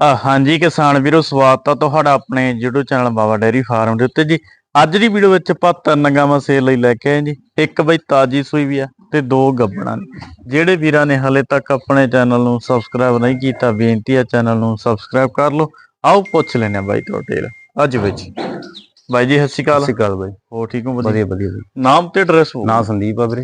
ਹਾਂਜੀ ਕਿਸਾਨ ਵੀਰੋ ਸਵਾਗਤ ਆ ਤੁਹਾਡਾ ਆਪਣੇ YouTube channel Baba dairy farm ਦੇ ਉੱਤੇ। ਜੀ ਅੱਜ ਦੀ ਵੀਡੀਓ ਵਿੱਚ ਆਪਾਂ ਤਿੰਨ ਗਾਵਾਂ ਸੇਲ ਲਈ ਲੈ ਕੇ ਆਏ ਜੀ। ਇੱਕ ਬਈ ਤਾਜੀ ਸੂਈ ਵੀ ਆ ਤੇ ਦੋ ਗੱਬੜਾਂ ਜਿਹੜੇ ਵੀਰਾਂ ਨੇ ਹਲੇ ਤੱਕ ਆਪਣੇ ਚੈਨਲ ਨੂੰ ਸਬਸਕ੍ਰਾਈਬ ਨਹੀਂ ਕੀਤਾ ਬੇਨਤੀ ਆ ਚੈਨਲ ਨੂੰ ਸਬਸਕ੍ਰਾਈਬ ਕਰ ਲਓ। ਆਓ ਪੁੱਛ ਲੈਣੇ ਬਾਈ ਤੋਂ ਡਿਟੇਲ ਅੱਜ ਵਿੱਚ ਬਾਈ ਜੀ ਸਤਿ ਸ਼੍ਰੀ ਅਕਾਲ। ਸਤਿ ਸ਼੍ਰੀ ਅਕਾਲ ਬਾਈ। ਹੋ ਠੀਕ ਹੋ? ਵਧੀਆ? ਵਧੀਆ ਨਾਮ ਤੇ ਐਡਰੈਸ ਹੋ ਨਾਂ ਸੰਦੀਪ ਆ ਵੀਰੇ।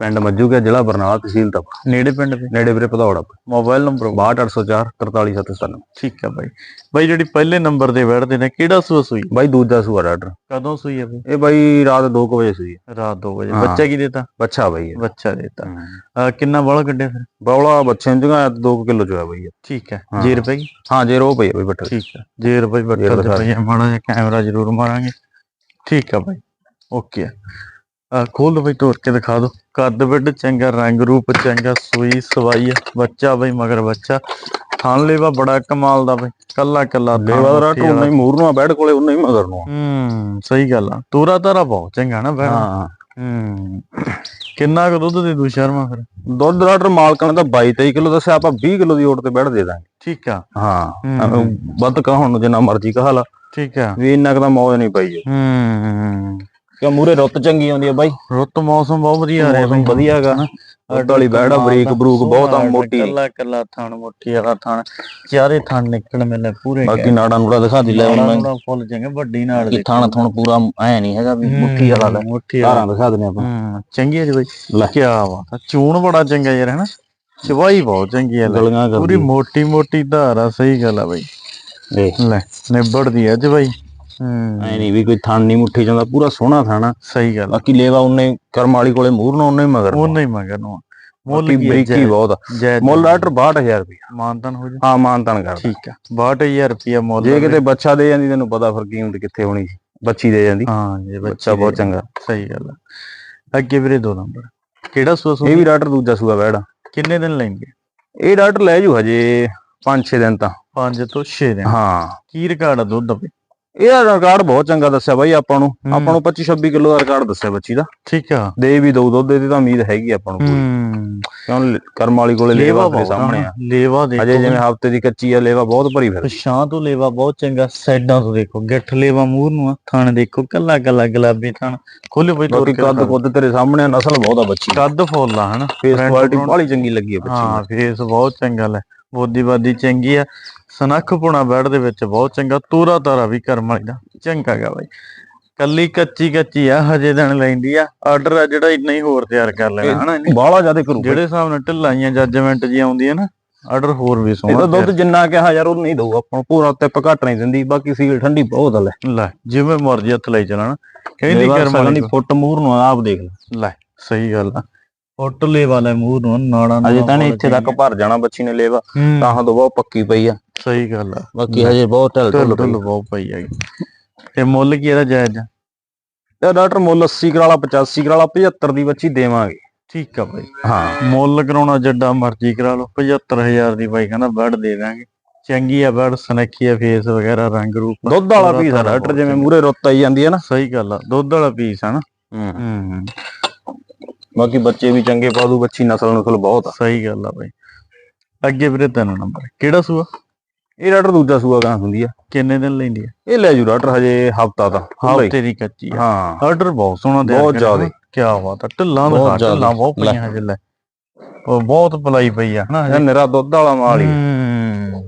ਪਿੰਡ ਮੱਜੂਗਾ ਜ਼ਿਲ੍ਹਾ ਬਰਨਾਲਾ ਤਹਿਸੀਲ ਤਪ। ਨੇੜੇ ਪਿੰਡ ਦੇ? ਨੇੜੇ ਵੀਰੇ ਭਦੌੜਾ ਮੋਬਾਈਲ ਨੰਬਰ 62804 43797 ਠੀਕ ਆ ਬਾਈ। ਬਾਈ ਜਿਹੜੀ ਪਹਿਲੇ ਨੰਬਰ ਤੇ ਬੈਠਦੇ ਨੇ ਕਿਹੜਾ ਸੂਆ ਸੂਈ? ਬਾਈ ਦੂਜਾ ਸੂਆ ਡਾਕਟਰ ਕਦੋਂ ਸੂਈ ਆ ਬਈ? ਇਹ ਬਾਈ ਰਾਤ 2 ਵਜੇ ਸੂਈ ਹੈ। ਰਾਤ 2 ਵਜੇ। ਹਾਂ। ਬੱਚਾ ਕੀ ਦੇਤਾ? ਬੱਚਾ ਬਾਈ। ਬੱਚਾ ਦੇਤਾ। ਕਿੰਨਾ ਬੜਾ ਕੱਢਿਆ ਫਿਰ? ਬੌਲਾ ਬੱਚੇ ਨੂੰ ਜਗਾ 2 ਕਿਲੋ ਜੋ ਹੈ ਬਾਈ। ਠੀਕ ਹੈ ਹਾਂ। ਜੇ ਰੁਪਏ ਕੀ? ਹਾਂ ਜੇ ਰੋ ਪਈ ਆ ਬਾਈ ਬੱਟਰ ਠੀਕ ਹੈ ਜੇ ਰੁਪਏ ਬੱਟਾ ਜੇਰ ਤੇ ਦਿਖਾ। ਪਈਆ ਮਾੜਾ ਜਿਹਾ ਕੈਮਰਾ ਜ਼ਰੂਰ ਮਾਰਾਂਗੇ। ਠੀਕ ਆ ਬਾਈ। ਓਕੇ ਆ ਖੋਲ ਦੋ ਬਈ ਤੋੜ ਕੇ ਦਿਖਾ ਦੋ। ਕੱਦ ਵਿੱਡ ਚੰਗਾ ਰੰਗ ਰੂਪ ਚੰਗਾ ਸੂਈ ਸਵਾਈ ਆ। ਬੱਚਾ ਬਈ ਮਗਰ ਬੱਚਾ। ਥਾਣ ਲੇਵਾ ਬੜਾ ਕਮਾਲ ਦਾ ਬਈ। ਕੱਲਾ ਕੱਲਾ ਲੇਵਾ ਦਾ ਰਾਟੂ। ਨਹੀਂ ਮੂਰ ਨੂੰ ਆ ਬੈਠ ਕੋਲੇ ਉਹ ਨਹੀਂ ਮਗਰ ਨੂੰ। ਹੂੰ ਸਹੀ ਗੱਲ ਆ। ਤੋਰਾ ਤਾਰਾ ਬਹੁਤ ਚੰਗਾ ਨਾ ਬੈਠ ਹਾਂ। ਹੂੰ। ਕਿੰਨਾ ਕੁ ਦੁੱਧ ਦੇ ਦੂ ਸ਼ਰਮਾ ਫਿਰ? ਦੁੱਧ ਡਾਕਟਰ ਮਾਲਕਾਂ ਤਾਂ 22 23 ਕਿਲੋ ਦੱਸਿਆ ਆਪਾਂ 20 ਕਿਲੋ ਦੀ ਓਟ ਤੇ ਬੈਠ ਦੇ ਦਾਂਗੇ। ਠੀਕ ਆ। ਹਾਂ। ਵੱਧ ਕਹਾਂ ਨੂੰ ਜਿੰਨਾ ਮਰਜ਼ੀ ਕਹਾ ਲਾ। ਠੀਕ ਆ। ਵੀ ਇੰਨਾ ਕੁ ਤਾਂ ਮੌਜ ਨਹੀਂ ਪਈ ਹੂੰ। ਕਿ ਮੂਰੇ ਰੁੱਤ ਚੰਗੀ ਆਉਂਦੀ ਆ ਬਾਈ? ਰੁੱਤ ਮੌਸਮ ਬਹੁਤ ਵਧੀਆ ਰਿਹਾ ਮੌਸਮ ਵਧੀਆ ਹੈਗਾ ਵਾਲੀ ਬੈੜ ਆ ਬਰੀਕ ਬਰੂਕ ਬਹੁਤ ਆ ਮੋਟੀ। ਕੱਲਾ ਕੱਲਾ ਥਣ ਮੋਟੀ ਵਾਲਾ ਥਣ। ਚਾਰੇ ਥਣ ਨਿਕਲ ਮੈਨੇ ਪੂਰੇ ਬਾਕੀ ਨਾੜਾ ਨੂੜਾ ਦਿਖਾ ਦੀ ਲੈ ਉਹਨਾਂ ਫੁੱਲ ਚੰਗੇ ਵੱਡੀ ਨਾਲ ਕਿ ਥਾਣਾ ਥਣ ਪੂਰਾ ਐ ਨਹੀਂ ਹੈਗਾ ਵੀ ਮੁੱਠੀ ਵਾਲਾ ਲੈ। ਮੁੱਠੀ ਧਾਰਾਂ ਦਿਖਾ ਦਿੰਦੇ ਆਪਾਂ। ਹੂੰ ਚੰਗੀ ਹੈ ਜੀ ਬਈ। ਕੀ ਬਾਤ ਆ। ਚੂਣ ਬੜਾ ਚੰਗਾ ਯਾਰ ਹੈਨਾ? ਚਵਾਈ ਬਹੁਤ ਚੰਗੀ ਹੈ ਪੂਰੀ ਮੋਟੀ ਮੋਟੀ ਧਾਰ ਆ ਸਹੀ ਗੱਲ ਆ ਬਈ। ਦੇਖ। ਲੈ ਨਿਬੜਦੀ ਅੱਜ ਬਈ। ਹੂੰ। ਐ ਨਹੀਂ ਵੀ ਕੋਈ ਥਣ ਨਹੀਂ ਮੁੱਠੀ ਜਾਂਦਾ ਪੂਰਾ ਸੋਹਣਾ ਥਾਣਾ ਸਹੀ ਗੱਲ ਬਾਕੀ ਲੇਵਾ ਉਹਨੇ ਕਰਮ ਵਾਲੀ ਕੋਲੇ ਮੂਰ ਨਾ ਉਹਨੇ ਮਗਰ ਉਹ ਨਹੀਂ ਮਗਰ ਨੂੰ ਮੁੱਲ ਕੀ ਹੈ? ਬਰੀਕੀ ਬਹੁਤ ਮੁੱਲ ਡਾਕਟਰ 62000 ਰੁਪਏ ਮਾਨਤਨ ਹੋ ਜਾ ਹਾਂ ਮਾਨਤਨ ਕਰ ਠੀਕ ਆ। 62000 ਰੁਪਿਆ ਮੁੱਲ ਜੇ ਕਿਤੇ ਬੱਚਾ ਦੇ ਜਾਂਦੀ ਤੈਨੂੰ ਪਤਾ ਫਿਰ ਕੀਮਤ ਕਿੱਥੇ ਹੋਣੀ ਸੀ। ਬੱਚੀ ਦੇ ਜਾਂਦੀ। ਹਾਂ ਜੀ ਬੱਚਾ ਬਹੁਤ ਚੰਗਾ। ਸਹੀ ਗੱਲ ਆ। ਅੱਗੇ ਵੀਰੇ ਦੋ ਨੰਬਰ। ਕਿਹੜਾ ਸੂਆ ਇਹ ਸੂਆ ਵੀ ਡਾਕਟਰ ਦੂਜਾ ਸੂਆ ਬੈੜਾ ਕਿੰਨੇ ਦਿਨ ਲੈਣਗੇ? ਇਹ ਡਾਕਟਰ ਲੈ ਜੂ ਹਜੇ 5-6 ਦਿਨ ਤਾਂ। 5 ਤੋਂ 6 ਦਿਨ। ਹਾਂ। ਕੀ ਰਿਕਾਰਡ ਆ ਦੁੱਧ ਦਾ ਇਹਦਾ ਰਿਕਾਰਡ ਬਹੁਤ ਚੰਗਾ ਦੱਸਿਆ ਬਾਈ ਆਪਾਂ ਨੂੰ। ਆਪਾਂ ਨੂੰ 25-26 ਕਿਲੋ ਦਾ ਰਿਕਾਰਡ ਦੱਸਿਆ ਬੱਚੀ ਦਾ ਠੀਕ ਆ। ਦੇ ਵੀ ਦੋ ਦੁੱਧ ਦੀ ਤਾਂ ਉਮੀਦ ਹੈਗੀ ਆਪਾਂ ਨੂੰ ਕਿਉਂ ਕਰਮ ਵਾਲੀ ਕੋਲੇ ਲੇਵਾ ਦੇ ਸਾਹਮਣੇ ਆ। ਲੇਵਾ ਦੇਖੋ। ਅਜੇ ਜਿਵੇਂ ਹਫ਼ਤੇ ਦੀ ਕੱਚੀ ਆ ਲੇਵਾ ਬਹੁਤ ਭਰੀ ਫਿਰ ਪਛਾਂ ਤੋਂ ਲੇਵਾ ਬਹੁਤ ਚੰਗਾ ਸਾਈਡਾਂ ਤੋਂ ਦੇਖੋ ਗਿੱਠ ਲੇਵਾ ਮੂੰਹ ਨੂੰ ਆ ਥਣ ਦੇਖੋ ਕੱਲਾ ਕੱਲਾ ਗੁਲਾਬੀ ਥਣ। ਖੋਲੇ ਬਈ ਬਾਕੀ ਕੇ ਕੱਦ। ਕੁੱਦ ਤੇਰੇ ਸਾਹਮਣੇ ਆ, ਨਸਲ ਬਹੁਤ ਆ ਬੱਚੀ। ਕੱਦ ਫੁੱਲ ਆ ਹਨਾ? ਫੇਸ ਕੁਆਲਿਟੀ ਬਾਹਲੀ ਚੰਗੀ ਲੱਗੀ ਆ ਬੱਚੀ ਹਾਂ ਫੇਸ ਬਹੁਤ ਚੰਗਾ ਲੈ। ਬੋਦੀ ਬਾਦੀ ਚੰਗੀ ਆ। ਸਨੱਖ ਪੁਣਾ ਬੈਡ ਦੇ ਵਿੱਚ ਬਹੁਤ ਚੰਗਾ। ਤੂਰਾ ਤਾਰਾ ਵੀ ਕਰਮ ਵਾਲੀ ਦਾ। ਚੰਗਾ ਗਾ ਬਾਈ। ਕੱਲੀ ਕੱਚੀ ਕੱਚੀ ਆ ਹਜੇ ਦਿਨ ਲੈਂਦੀ ਆ। ਆਰਡਰ ਆ ਜਿਹੜਾ ਇੰਨਾ ਹੀ ਹੋਰ ਤਿਆਰ ਕਰ ਲੈਣਾ ਹਨਾ। ਬਾਹਲਾ ਜ਼ਿਆਦਾ ਕਰੂ ਜਿਹੜੇ ਹਿਸਾਬ ਨਾਲ ਢਿੱਲਾਈਆਂ ਜੱਜਮੈਂਟ ਜੀ ਆਉਂਦੀ ਹੈ ਨਾ ਆਰਡਰ ਹੋਰ ਵੀ ਸੋਹਣਾ ਤਾਂ ਦੁੱਧ ਜਿੰਨਾ ਕਿਹਾ ਯਾਰ ਉਹ ਨਹੀਂ ਦਊ ਆਪਾਂ। ਪੂਰਾ ਟਿਪ ਘੱਟ ਨਹੀਂ ਦਿੰਦੀ ਬਾਕੀ ਸੀਲ ਠੰਡੀ ਬਹੁਤ ਆ ਲੈ। ਲੈ ਜਿਵੇਂ ਮਰਜ਼ੀ ਹੱਥ ਲਈ ਚਲਾਣਾ। ਕਹਿੰਦੀ ਕਰਮ ਵਾਲੀ ਫੁੱਟ ਮੂਰ ਨੂੰ ਆ, ਆਪ ਦੇਖ ਲੈ। ਲੈ ਸਹੀ ਗੱਲ ਆ। ਫੁੱਟ ਲੈ ਵਾਲੇ ਮੂੰਹ ਨੂੰ ਨਾੜਾ ਅਜੇ ਤਾਂ ਨਹੀਂ ਇੱਥੇ ਤੱਕ ਭਰ ਜਾਣਾ ਬੱਚੀ ਨੇ ਲੇਵਾ ਤਾਂ ਤੋਂ ਬਹੁਤ ਪੱਕੀ ਪਈ ਆ। ਸਹੀ ਗੱਲ ਆ। ਬਾਕੀ ਹਜੇ ਬਹੁਤ ਢਲ ਢੁੱਲ ਬਹੁਤ ਪਈ ਹੈਗੀ ਤੇ ਮੁੱਲ ਕੀ ਇਹਦਾ ਜਾਇਜ਼? ਆ? ਤੇ ਡਾਕਟਰ ਮੁੱਲ 80 ਕਰਾਲਾ 85 ਕਰਾਲਾ 75 ਦੀ ਬੱਚੀ ਦੇਵਾਂਗੇ। ਠੀਕ ਆ ਬਾਈ। ਹਾਂ। ਮੁੱਲ ਕਰਾਉਣਾ ਜੱਡਾ ਮਰਜ਼ੀ ਕਰਾ ਲਓ 75000 ਦੀ ਬਾਈ ਕਹਿੰਦਾ ਬੈਡ ਦੇ ਦਾਂਗੇ। ਚੰਗੀ ਆ ਬੈਡ ਸਨੱਖੀ ਆ ਫੇਸ ਵਗੈਰਾ ਰੰਗ ਰੂਪ। ਦੁੱਧ ਵਾਲਾ ਪੀਸ ਆ ਡਾਕਟਰ ਜਿਵੇਂ। ਮੂਰੇ ਰੁੱਤ ਆਈ ਜਾਂਦੀ ਹੈ ਨਾ। ਸਹੀ ਗੱਲ ਆ ਦੁੱਧ ਵਾਲਾ ਪੀਸ ਆ ਨਾ। ਹੂੰ ਹੂੰ। ਬਾਕੀ ਬੱਚੇ ਵੀ ਚੰਗੇ ਪਾ ਦੂ ਬੱਚੀ ਨਸਲ ਨਸਲ ਬਹੁਤ ਆ। ਸਹੀ ਗੱਲ ਆ ਬਾਈ। ਅੱਗੇ ਵੀਰੇ ਤਿੰਨ ਨੰਬਰ ਕਿਹੜਾ ਸੂਆ? ਇਹ ਡਾਕਟਰ ਦੂਜਾ ਸੂਆ ਗਾਂ ਹੁੰਦੀ ਆ। ਕਿੰਨੇ ਦਿਨ ਲੈਂਦੀ ਆ? ਇਹ ਲੈ ਜੂ ਡਾਕਟਰ ਹਜੇ ਹਫਤਾ ਹੀ। ਹਫ਼ਤੇ ਦੀ ਕੱਚੀ ਆ। ਹਾਂ। ਆਰਡਰ ਬਹੁਤ ਸੋਹਣਾ ਦਿਆ ਬਹੁਤ ਜ਼ਿਆਦੇ। ਕੀ ਬਾਤ ਆ ਢਿੱਲਾਂ ਦਾ। ਢਿੱਲਾਂ ਬਹੁਤ। ਪਈਆਂ ਹਜੇ ਲੈ। ਉਹ ਬਹੁਤ ਪਲਾਈ ਪਈ ਆ ਹਨਾ ਇਹ ਨਿਰਾ ਦੁੱਧ ਵਾਲਾ ਮਾਲ ਹੀ।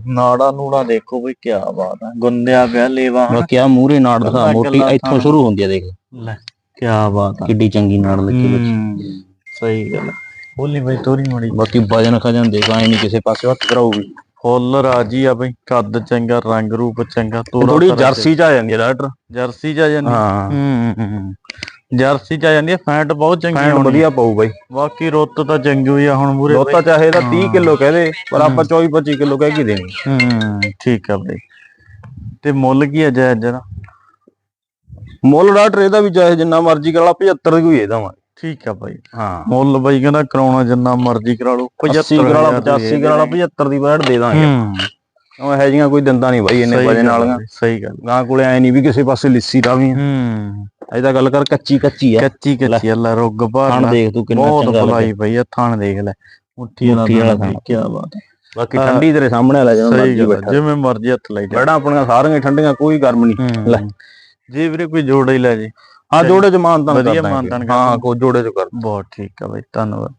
ਨਾੜਾ ਨੂੜਾ ਦੇਖੋ ਬਈ ਕੀ ਬਾਤ ਆ। ਗੁੰਦਿਆ ਪਿਆ ਲੇਵਾ ਬਾਕੀ ਆ ਮੂਰੇ ਨਾੜ ਕੱਲਾ ਮੋਟੀ ਇੱਥੋਂ। ਸ਼ੁਰੂ ਹੁੰਦੀ ਆ ਦੇਖ। ਲੈ। ਕੀ ਬਾਤ ਆ। ਕਿੱਡੀ ਚੰਗੀ ਨਾੜ ਲੱਗੀ ਬੱਚੀ। ਹੂੰ, ਸਹੀ ਗੱਲ। ਬੋਲੀ ਬਈ ਤੋਰੀ ਮੜੀ ਬਾਕੀ ਵਜਨ ਖਜਨ ਦੇਖ ਐ ਨਹੀਂ ਕਿਸੇ ਪਾਸੇ ਹੱਥ ਕਰਾਊਗੀ। ਫੁੱਲ ਰਾਜੀ ਆ ਬਈ ਕੱਦ ਚੰਗਾ ਰੰਗ ਰੂਪ ਚੰਗਾ ਤੋਰਾ ਥੋੜੀ ਜਰਸੀ ਚ ਆ ਜਾਂਦੀ ਆ ਡਾਕਟਰ ਜਰਸੀ ਚ ਆ ਜਾਂਦੀ ਹਾਂ ਹੂੰ। ਹੂੰ, ਹੂੰ ਜਰਸੀ ਚ ਆ ਜਾਂਦੀ ਆ ਫੈਂਟ ਬਹੁਤ ਚੰਗੀ ਹੋਣੀ। ਵਧੀਆ ਪਾਊ ਬਾਈ। ਬਾਕੀ ਰੁੱਤ ਤਾਂ ਚੰਗੀ ਹੋਈ ਆ ਹੁਣ ਮੂਰੇ ਦੁੱਧ ਤਾਂ ਚਾਹੇ ਤਾਂ 30 ਕਿਲੋ ਕਹਦੇ ਪਰ ਆਪਾਂ 24 25 ਕਿਲੋ ਕਹਿ ਕੇ ਦੇਣੀ। ਹੂੰ ਠੀਕ ਆ ਬਈ। ਤੇ ਮੁੱਲ ਕੀ ਆ ਜਾਇਜ਼ ਜਰਾ ਮੁੱਲ ਡਾਕਟਰ ਇਹਦਾ ਵੀ ਚਾਹੇ ਜਿੰਨਾ ਮਰਜ਼ੀ ਕਰਾ ਲਾ 75 ਦੀ ਕੋਈ ਇਹਦਾ ਵਾ ਠੀਕ ਆ ਬਾਈ। ਹਾਂ। ਮੁੱਲ ਬਾਈ ਕਹਿੰਦਾ ਕਰਾਉਣਾ ਜਿੰਨਾ ਮਰਜ਼ੀ ਕਰਾ ਲਓ 80 ਕਰਾ ਲਾ 85 ਕਰਾ ਲਾ 75 ਦੀ ਬੈਠ ਦੇ ਦਾਂਗੇ। ਹੂੰ। ਉਹ ਇਹੋ ਜਿਹੀਆਂ ਕੋਈ ਦੰਦਾਂ ਨਹੀਂ ਬਾਈ ਇੰਨੇ ਵਾਲੀਆਂ ਬਈ, ਸਹੀ ਗੱਲ। ਗਾਂ ਕੋਲੇ ਐ ਨਹੀਂ ਵੀ ਕਿਸੇ ਪਾਸੇ ਲਿੱਸੀ ਰਾਵੀ ਹੂੰ। ਅਜੇ ਤਾਂ ਗੱਲ ਕਰ ਕੱਚੀ ਕੱਚੀ ਆ। ਕੱਚੀ ਕੱਚੀ ਅੱਲਾ ਰੁੱਗ ਬਾਹਰ ਖਾਣ ਦੇਖ ਤੂੰ ਕਿੰਨਾ ਬਹੁਤ ਚੰਗਾ ਭਲਾਈ ਪਈ ਆ ਥਣ ਦੇਖ ਲੈ। ਮੁੱਠੀ ਵਾਲਾ ਥਣ ਥਣ। ਕੀ ਬਾਤ ਹੈ। ਬਾਕੀ ਠੰਡੀ ਤੇਰੇ ਸਾਹਮਣੇ ਲੈ ਜਾਣਾ ਜਿਵੇਂ ਮਰਜ਼ੀ ਹੱਥ ਲਾਈ ਜਾ। ਬੈੜਾ ਆਪਣੀਆਂ ਸਾਰੀਆਂ ਹੀ ਠੰਡੀਆਂ ਕੋਈ ਗਰਮ ਨਹੀਂ। ਲੈ। ਜੇ ਵੀਰੇ ਕੋਈ ਜੋੜਾ ਹੀ ਲੈ ਜੇ ਹਾਂ ਜੋੜੇ ਚ ਮਾਨਤਾਨ ਵਧੀਆ। ਮਾਨਤਾਨ ਹਾਂ। ਕੋ ਜੋੜੇ ਚ ਕਰ ਬਹੁਤ ਠੀਕ ਆ ਬਈ ਧੰਨਵਾਦ